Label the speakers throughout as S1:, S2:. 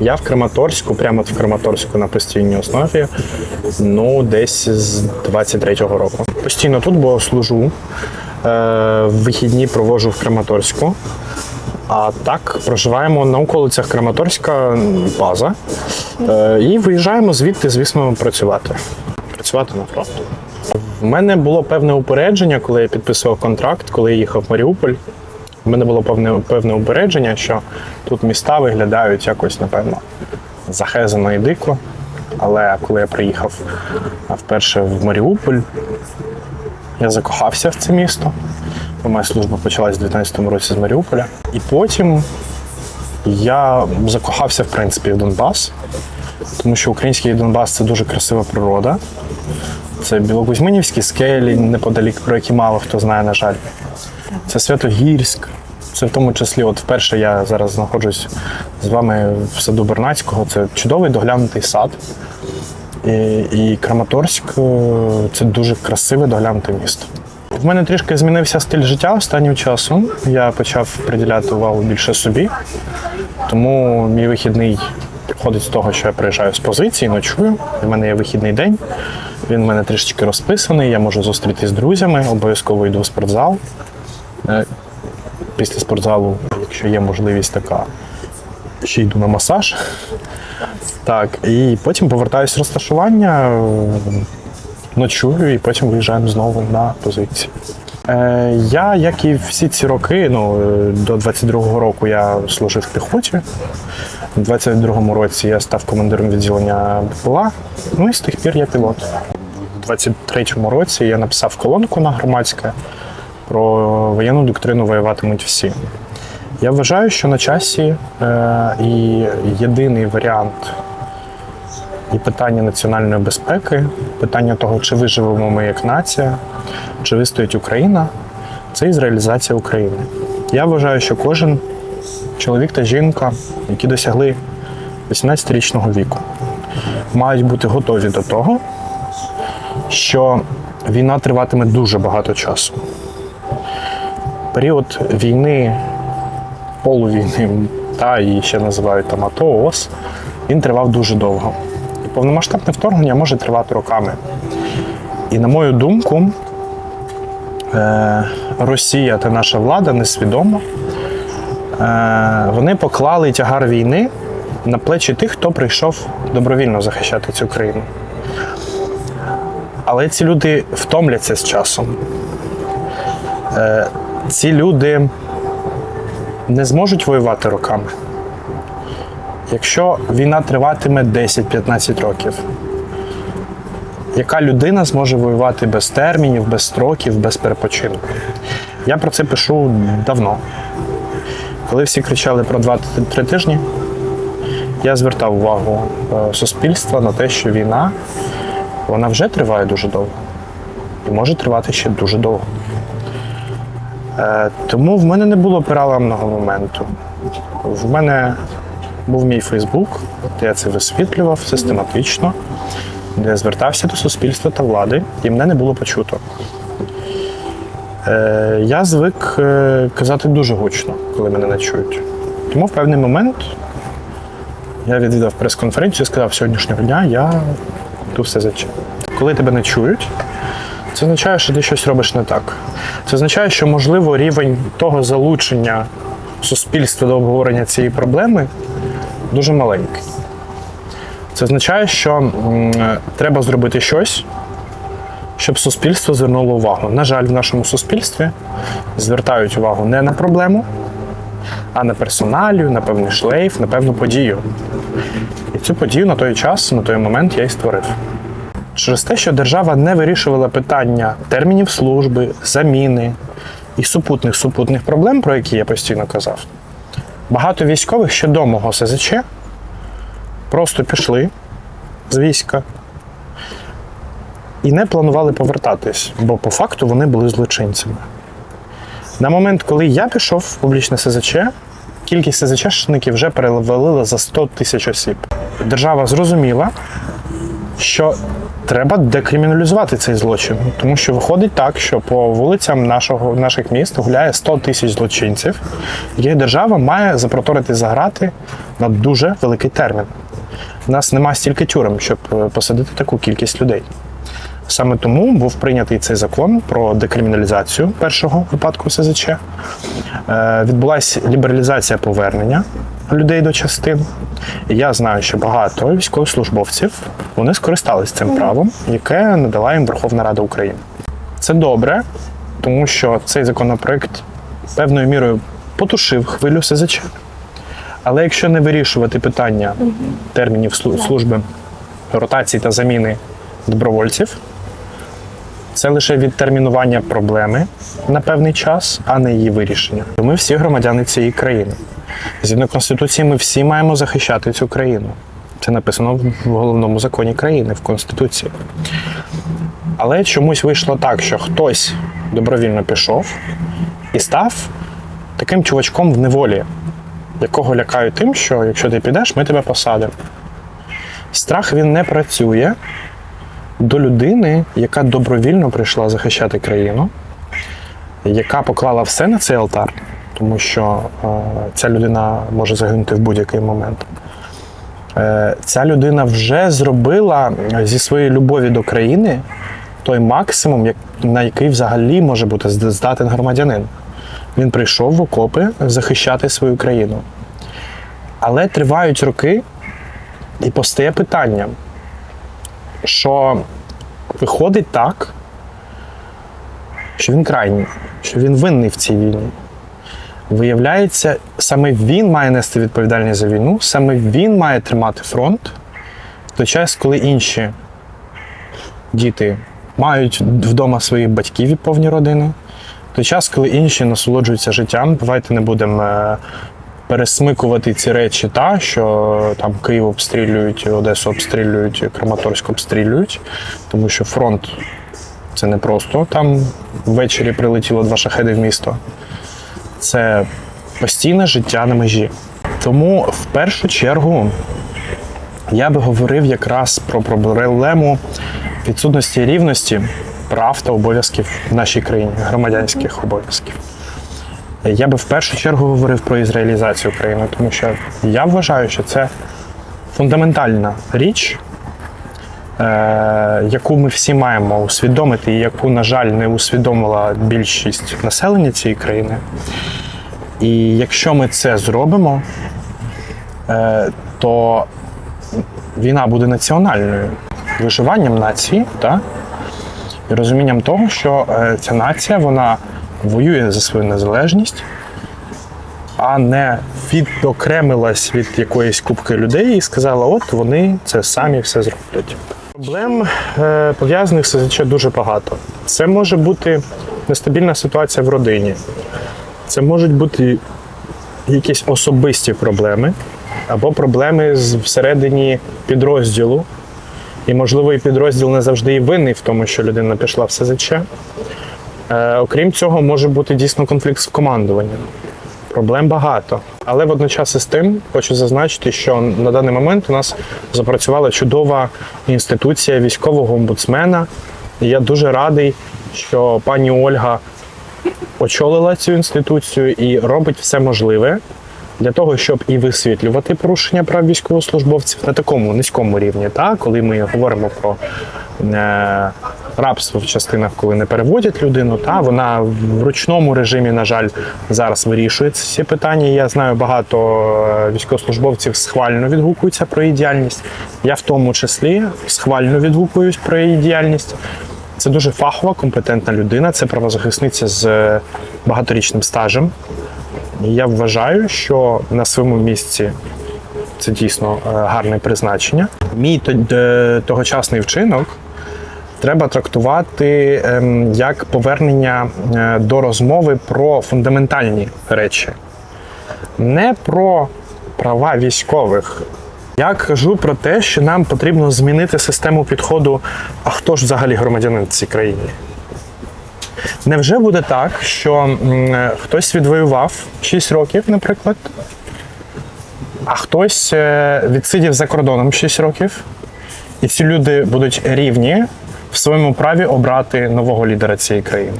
S1: Я в Краматорську, прямо в Краматорську на постійній основі, ну, десь з 23-го року. Постійно тут, бо служу. Е, вихідні проводжу в Краматорську. А так проживаємо на околицях Краматорська база. Е, і виїжджаємо звідти, звісно, працювати. Працювати на фронт. В мене було певне упередження, коли я підписував контракт, коли я їхав в Маріуполь. У мене було певне, певне упередження, що тут міста виглядають якось, напевно, захезано і дико. Але коли я приїхав вперше в Маріуполь, я закохався в це місто. Моя служба почалась у 19-му році з Маріуполя. І потім я закохався, в принципі, в Донбас, тому що український Донбас це дуже красива природа. Це білокузьминівські скелі, неподалік, про які мало хто знає, на жаль. Це Святогірськ. Це в тому числі, от вперше я зараз знаходжусь з вами в саду Бернацького. Це чудовий доглянутий сад. І, і Краматорськ е, це дуже красиве доглянуте місто. В мене трішки змінився стиль життя останнім часом. Я почав приділяти увагу більше собі, тому мій вихідний приходить з того, що я приїжджаю з позиції, ночую. В мене є вихідний день. Він в мене трішечки розписаний. Я можу зустрітися з друзями, обов'язково йду в спортзал. Після спортзалу, якщо є можливість така, ще йду на масаж. Так, і потім повертаюся з розташування, ночую і потім виїжджаємо знову на позиції. Е, я, як і всі ці роки, ну, е, до 22-го року я служив в піхоті. У 22-му році я став командиром відділення БПЛА, ну і з тих пір я пілот. У 23-му році я написав колонку на громадське про воєнну доктрину воюватимуть всі. Я вважаю, що на часі е, і єдиний варіант і питання національної безпеки, питання того, чи виживемо ми як нація, чи вистоїть Україна, це ізраїлізація України. Я вважаю, що кожен чоловік та жінка, які досягли 18-річного віку, мають бути готові до того, що війна триватиме дуже багато часу. Період війни, полувійни, та і ще називають там АТО, ООС, він тривав дуже довго. І повномасштабне вторгнення може тривати роками. І на мою думку, е, Росія та наша влада несвідомо е, вони поклали тягар війни на плечі тих, хто прийшов добровільно захищати цю країну. Але ці люди втомляться з часом. Ці люди не зможуть воювати роками. Якщо війна триватиме 10-15 років, яка людина зможе воювати без термінів, без строків, без перепочинку? Я про це пишу давно. Коли всі кричали про 2-3 тижні, я звертав увагу е, суспільства на те, що війна вона вже триває дуже довго і може тривати ще дуже довго. Е, Тому в мене не було переламного моменту. В мене був мій Фейсбук, де я це висвітлював систематично, де я звертався до суспільства та влади, і мене не було почуто. Е, Я звик е, казати дуже гучно, коли мене не чують. Тому в певний момент я відвідав прес-конференцію і сказав, сьогоднішнього дня я йду все за Коли тебе не чують, це означає, що ти щось робиш не так. Це означає, що, можливо, рівень того залучення суспільства до обговорення цієї проблеми дуже маленький. Це означає, що е, треба зробити щось, щоб суспільство звернуло увагу. На жаль, в нашому суспільстві звертають увагу не на проблему, а на персоналію, на певний шлейф, на певну подію. І цю подію на той час, на той момент я і створив. Через те, що держава не вирішувала питання термінів служби, заміни і супутних супутних проблем, про які я постійно казав, багато військових ще до мого СЗЧ просто пішли з війська і не планували повертатись, бо по факту вони були злочинцями. На момент, коли я пішов в публічне СЗЧ, кількість СЗЧшників вже перевалила за 100 тисяч осіб. Держава зрозуміла, що треба декриміналізувати цей злочин, тому що виходить так, що по вулицям нашого наших міст гуляє 100 тисяч злочинців, яких держава має запроторити за грати на дуже великий термін. У нас нема стільки тюрем, щоб е, посадити таку кількість людей. Саме тому був прийнятий цей закон про декриміналізацію першого випадку СЗЧ. Е, відбулася лібералізація повернення людей до частин. Я знаю, що багато військовослужбовців вони скористались цим правом, яке надала їм Верховна Рада України. Це добре, тому що цей законопроект певною мірою потушив хвилю СЗЧ. Але якщо не вирішувати питання термінів служби ротації та заміни добровольців, це лише відтермінування проблеми на певний час, а не її вирішення. Ми всі громадяни цієї країни. Згідно Конституції, ми всі маємо захищати цю країну. Це написано в головному законі країни, в Конституції. Але чомусь вийшло так, що хтось добровільно пішов і став таким чувачком в неволі, якого лякають тим, що якщо ти підеш, ми тебе посадимо. Страх він не працює до людини, яка добровільно прийшла захищати країну, яка поклала все на цей алтар, тому що е, ця людина може загинути в будь-який момент. Е, ця людина вже зробила зі своєї любові до країни той максимум, на який взагалі може бути здатен громадянин. Він прийшов в окопи захищати свою країну. Але тривають роки, і постає питання, що виходить так, що він крайній, що він винний в цій війні. Виявляється, саме він має нести відповідальність за війну, саме він має тримати фронт в той час, коли інші діти мають вдома своїх батьків і повні родини. В той час, коли інші насолоджуються життям, давайте не будемо е, пересмикувати ці речі, та що там Київ обстрілюють, Одесу обстрілюють, Краматорськ обстрілюють, тому що фронт це не просто там ввечері прилетіло два шахеди в місто. Це постійне життя на межі. Тому в першу чергу я би говорив якраз про проблему відсутності рівності прав та обов'язків в нашій країні, громадянських обов'язків. Я би в першу чергу говорив про ізраїлізацію країни, тому що я вважаю, що це фундаментальна річ, яку ми всі маємо усвідомити, і яку, на жаль, не усвідомила більшість населення цієї країни. І якщо ми це зробимо, е, то війна буде національною виживанням нації, та? і розумінням того, що е, ця нація вона воює за свою незалежність, а не відокремилась від якоїсь кубки людей і сказала, от вони це самі все зроблять. Проблем е, пов'язаних з СЗЧ дуже багато. Це може бути нестабільна ситуація в родині, це можуть бути якісь особисті проблеми або проблеми всередині підрозділу. І, можливо, і підрозділ не завжди і винний в тому, що людина пішла в СЗЧ. Е, окрім цього, може бути дійсно конфлікт з командуванням. Проблем багато. Але водночас із тим хочу зазначити, що на даний момент у нас запрацювала чудова інституція військового омбудсмена. І я дуже радий, що пані Ольга очолила цю інституцію і робить все можливе для того, щоб і висвітлювати порушення прав військовослужбовців на такому низькому рівні, та коли ми говоримо про е, рабство в частинах, коли не переводять людину, та вона в ручному режимі, на жаль, зараз вирішує ці питання. Я знаю, багато е, військовослужбовців схвально відгукуються про її діяльність. Я в тому числі схвально відгукуюсь про її діяльність. Це дуже фахова, компетентна людина. Це правозахисниця з е, багаторічним стажем. І я вважаю, що на своєму місці це дійсно е, гарне призначення. Мій то- тогочасний вчинок треба трактувати ем, як повернення е, до розмови про фундаментальні речі, не про права військових. Я кажу про те, що нам потрібно змінити систему підходу, а хто ж взагалі громадянин в цій країні. Невже буде так, що е, хтось відвоював 6 років, наприклад, а хтось е, відсидів за кордоном 6 років, І ці люди будуть рівні в своєму праві обрати нового лідера цієї країни.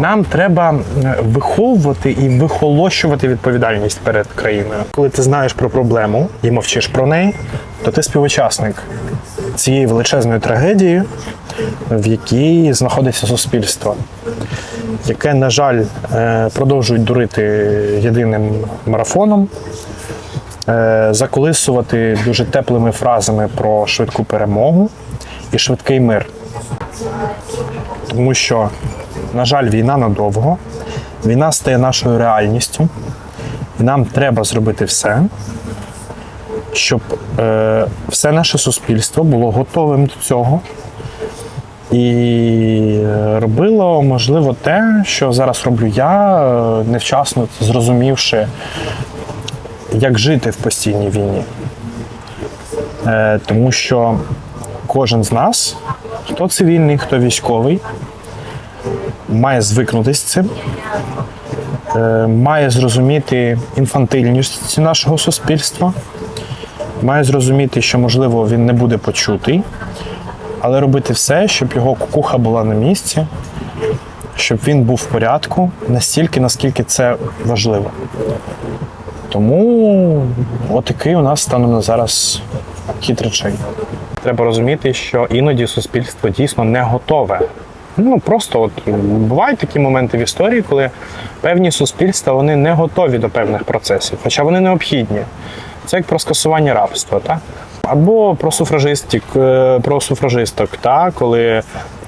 S1: Нам треба е, виховувати і вихолощувати відповідальність перед країною. Коли ти знаєш про проблему і мовчиш про неї, то ти співучасник цієї величезної трагедії, в якій знаходиться суспільство, яке, на жаль, е, продовжують дурити єдиним марафоном, е, заколисувати дуже теплими фразами про швидку перемогу і швидкий мир. Тому що, на жаль, війна надовго, війна стає нашою реальністю, і нам треба зробити все, щоб е, все наше суспільство було готовим до цього. І е, робило, можливо, те, що зараз роблю я, е, невчасно зрозумівши, як жити в постійній війні. Е, Тому що кожен з нас, хто цивільний, хто військовий, має звикнутися з цим, е, має зрозуміти інфантильність нашого суспільства, має зрозуміти, що, можливо, він не буде почутий, але робити все, щоб його кукуха була на місці, щоб він був в порядку настільки, наскільки це важливо. Тому отакий у нас станом на зараз хід речей. Треба розуміти, що іноді суспільство дійсно не готове. Ну просто от бувають такі моменти в історії, коли певні суспільства вони не готові до певних процесів, хоча вони необхідні. Це як про скасування рабства, так? Або про суфражистів, е, про суфражисток, так? коли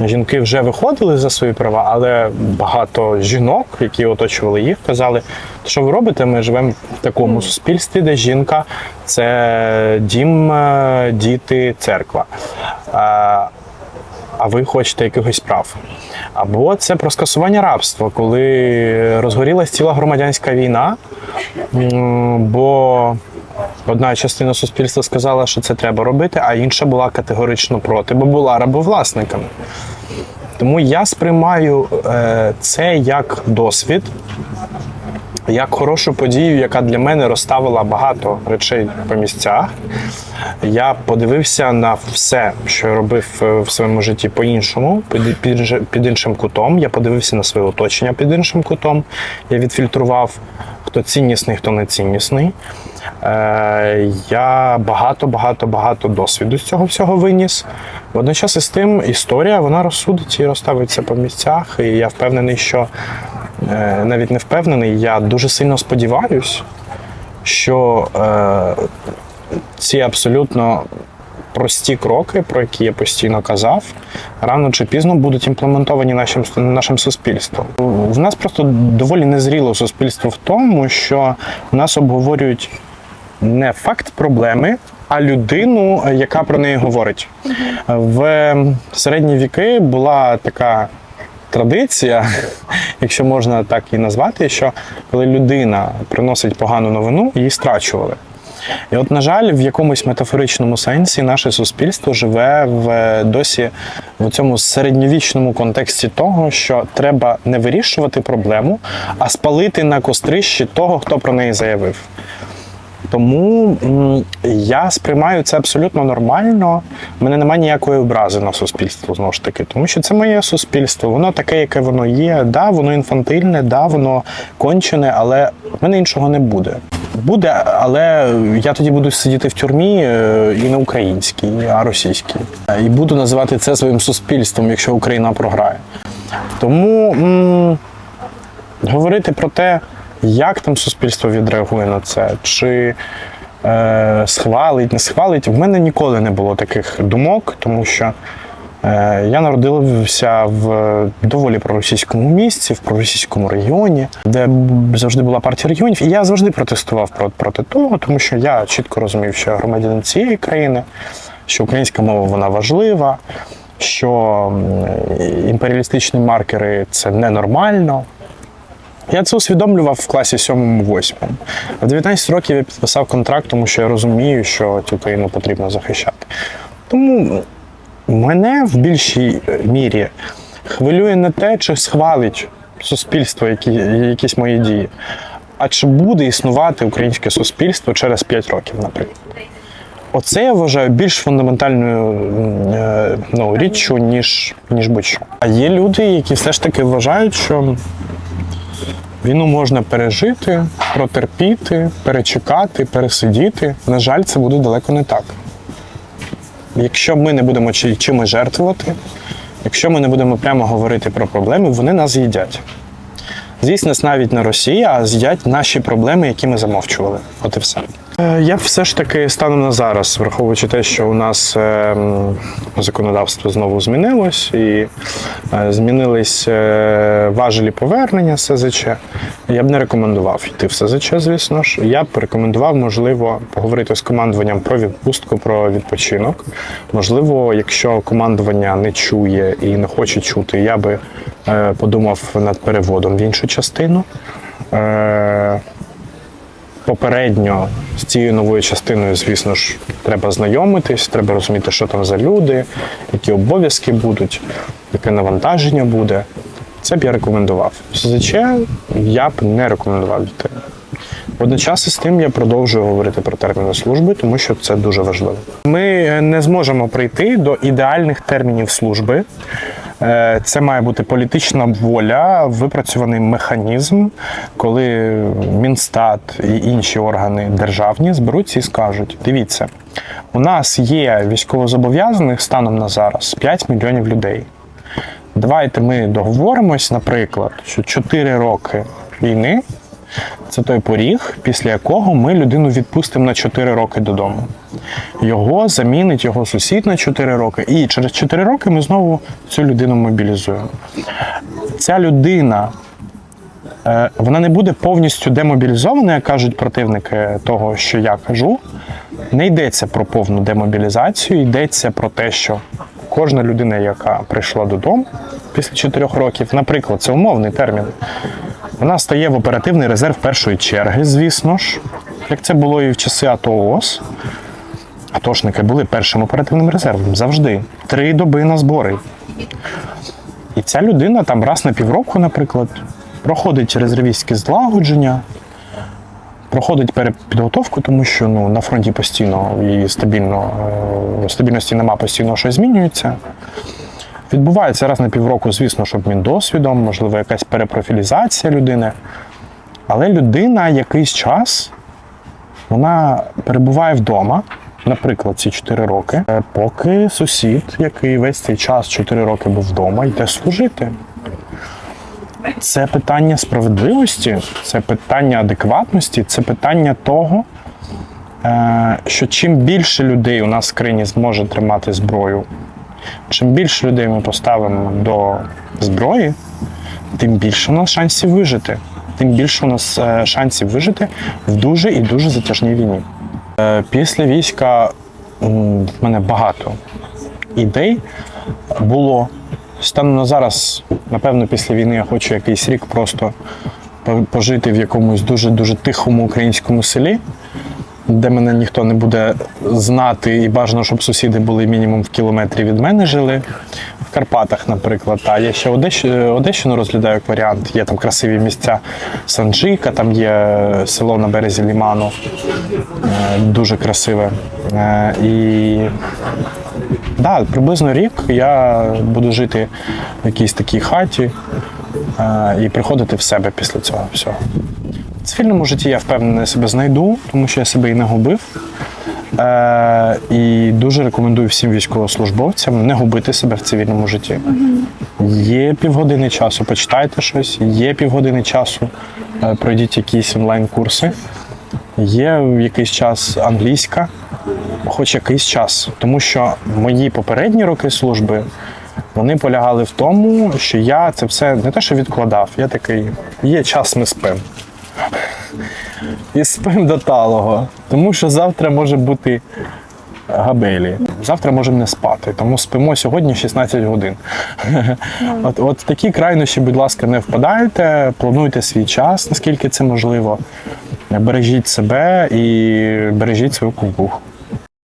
S1: жінки вже виходили за свої права, але багато жінок, які оточували їх, казали, що ви робите? Ми живемо в такому суспільстві, де жінка це дім, е, діти, церква. А, а ви хочете якихось прав. Або це про скасування рабства, коли розгорілась ціла громадянська війна, бо одна частина суспільства сказала, що це треба робити, а інша була категорично проти, бо була рабовласниками. Тому я сприймаю е, це як досвід, як хорошу подію, яка для мене розставила багато речей по місцях. Я подивився на все, що я робив е, в своєму житті по-іншому, під, під, під іншим кутом. Я подивився на своє оточення під іншим кутом. Я відфільтрував, хто ціннісний, хто не ціннісний. Е, я багато, багато, багато досвіду з цього всього виніс. Водночас із тим історія вона розсудить і розставиться по місцях. І я впевнений, що е, навіть не впевнений, я дуже сильно сподіваюсь, що е, ці абсолютно прості кроки, про які я постійно казав, рано чи пізно будуть імплементовані нашим, нашим суспільством. В нас просто доволі незріло суспільство в тому, що в нас обговорюють не факт проблеми, а людину, яка про неї говорить. В середні віки була така традиція, якщо можна так і назвати, що коли людина приносить погану новину, її страчували. І от, на жаль, в якомусь метафоричному сенсі наше суспільство живе в досі в цьому середньовічному контексті того, що треба не вирішувати проблему, а спалити на кострищі того, хто про неї заявив. Тому я сприймаю це абсолютно нормально. У мене немає ніякої образи на суспільство знову ж таки, тому що це моє суспільство. Воно таке, яке воно є. Да, воно інфантильне, да, воно кончене, але в мене іншого не буде. Буде, але я тоді буду сидіти в тюрмі е, і не українській, а російській. І буду називати це своїм суспільством, якщо Україна програє. Тому м, говорити про те, як там суспільство відреагує на це, чи е, схвалить, не схвалить, в мене ніколи не було таких думок, тому що е, я народився в доволі проросійському місці, в проросійському регіоні, де завжди була партія регіонів, і я завжди протестував проти, проти того, тому що я чітко розумів, що я громадянин цієї країни, що українська мова вона важлива, що імперіалістичні маркери це ненормально. Я це усвідомлював в класі 7-8. В 19 років я підписав контракт, тому що я розумію, що цю країну потрібно захищати. Тому мене в більшій е, мірі хвилює не те, чи схвалить суспільство які, якісь мої дії, а чи буде існувати українське суспільство через 5 років, наприклад. Оце я вважаю більш фундаментальною е, ну, річчю, ніж, ніж будь-що. А є люди, які все ж таки вважають, що війну можна пережити, протерпіти, перечекати, пересидіти. На жаль, це буде далеко не так. Якщо ми не будемо чи- чимось жертвувати, якщо ми не будемо прямо говорити про проблеми, вони нас з'їдять. Нас навіть не Росія, а з'їдять наші проблеми, які ми замовчували. От і все. Е, Я все ж таки станом на зараз, враховуючи те, що у нас е, законодавство знову змінилось і е, змінились е, важелі повернення СЗЧ, я б не рекомендував йти в СЗЧ, звісно ж. Я б рекомендував, можливо, поговорити з командуванням про відпустку, про відпочинок. Можливо, якщо командування не чує і не хоче чути, я би подумав над переводом в іншу частину. Попередньо з цією новою частиною, звісно ж, треба знайомитись, треба розуміти, що там за люди, які обов'язки будуть, яке навантаження буде. Це б я рекомендував. СЗЧ я б не рекомендував йти. Водночас із тим я продовжую говорити про терміни служби, тому що це дуже важливо. Ми не зможемо прийти до ідеальних термінів служби. Е, Це має бути політична воля, випрацьований механізм, коли Мінстат і інші органи державні зберуться і скажуть: дивіться, у нас є військовозобов'язаних станом на зараз 5 мільйонів людей. Давайте ми договоримось, наприклад, що 4 роки війни це той поріг, після якого ми людину відпустимо на 4 роки додому. Його замінить його сусід на 4 роки, і через 4 роки ми знову цю людину мобілізуємо. Ця людина. е, Вона не буде повністю демобілізована, як кажуть противники того, що я кажу. Не йдеться про повну демобілізацію, йдеться про те, що кожна людина, яка прийшла додому після 4 років, наприклад, це умовний термін, вона стає в оперативний резерв першої черги, звісно ж, як це було і в часи АТО ООС. Атошники були першим оперативним резервом завжди. Три доби на збори. І ця людина там раз на півроку, наприклад, проходить резервістське злагодження, проходить перепідготовку, тому що ну, на фронті постійно і стабільно, е, стабільності нема, постійно щось змінюється. Відбувається раз на півроку, звісно, щоб він досвідом, можливо, якась перепрофілізація людини. Але людина якийсь час вона перебуває вдома, наприклад, ці 4 роки, е, поки сусід, який весь цей час 4 роки був вдома, йде служити. Це питання справедливості, це питання адекватності, це питання того, е, що чим більше людей у нас в країні зможе тримати зброю, чим більше людей ми поставимо до зброї, тим більше у нас шансів вижити. Тим більше у нас е, шансів вижити в дуже і дуже затяжній війні. Е, Після війська в мене багато ідей було. Станом на зараз, напевно, після війни я хочу якийсь рік просто пожити в якомусь дуже-дуже тихому українському селі, де мене ніхто не буде знати, і бажано, щоб сусіди були мінімум в кілометрі від мене жили. В Карпатах, наприклад. А я ще Одещ... Одещину розглядаю як варіант. Є там красиві місця Санджика, там є село на березі Ліману, е, дуже красиве. Е, І да, приблизно рік я буду жити в якійсь такій хаті е, і приходити в себе після цього всього. В цивільному житті я впевнений себе знайду, тому що я себе і не губив. Е, і дуже рекомендую всім військовослужбовцям не губити себе в цивільному житті. Є півгодини часу, почитайте щось, є півгодини часу, е, пройдіть якісь онлайн-курси, є якийсь час англійська, хоч якийсь час. Тому що мої попередні роки служби вони полягали в тому, що я це все не те, що відкладав, я такий, є час, ми спимо. І спим до талого, тому що завтра може бути габелі. Завтра можемо не спати, тому спимо сьогодні 16 годин. От, от в такі крайнощі, будь ласка, не впадайте, плануйте свій час, наскільки це можливо. Бережіть себе і бережіть свою кукуху.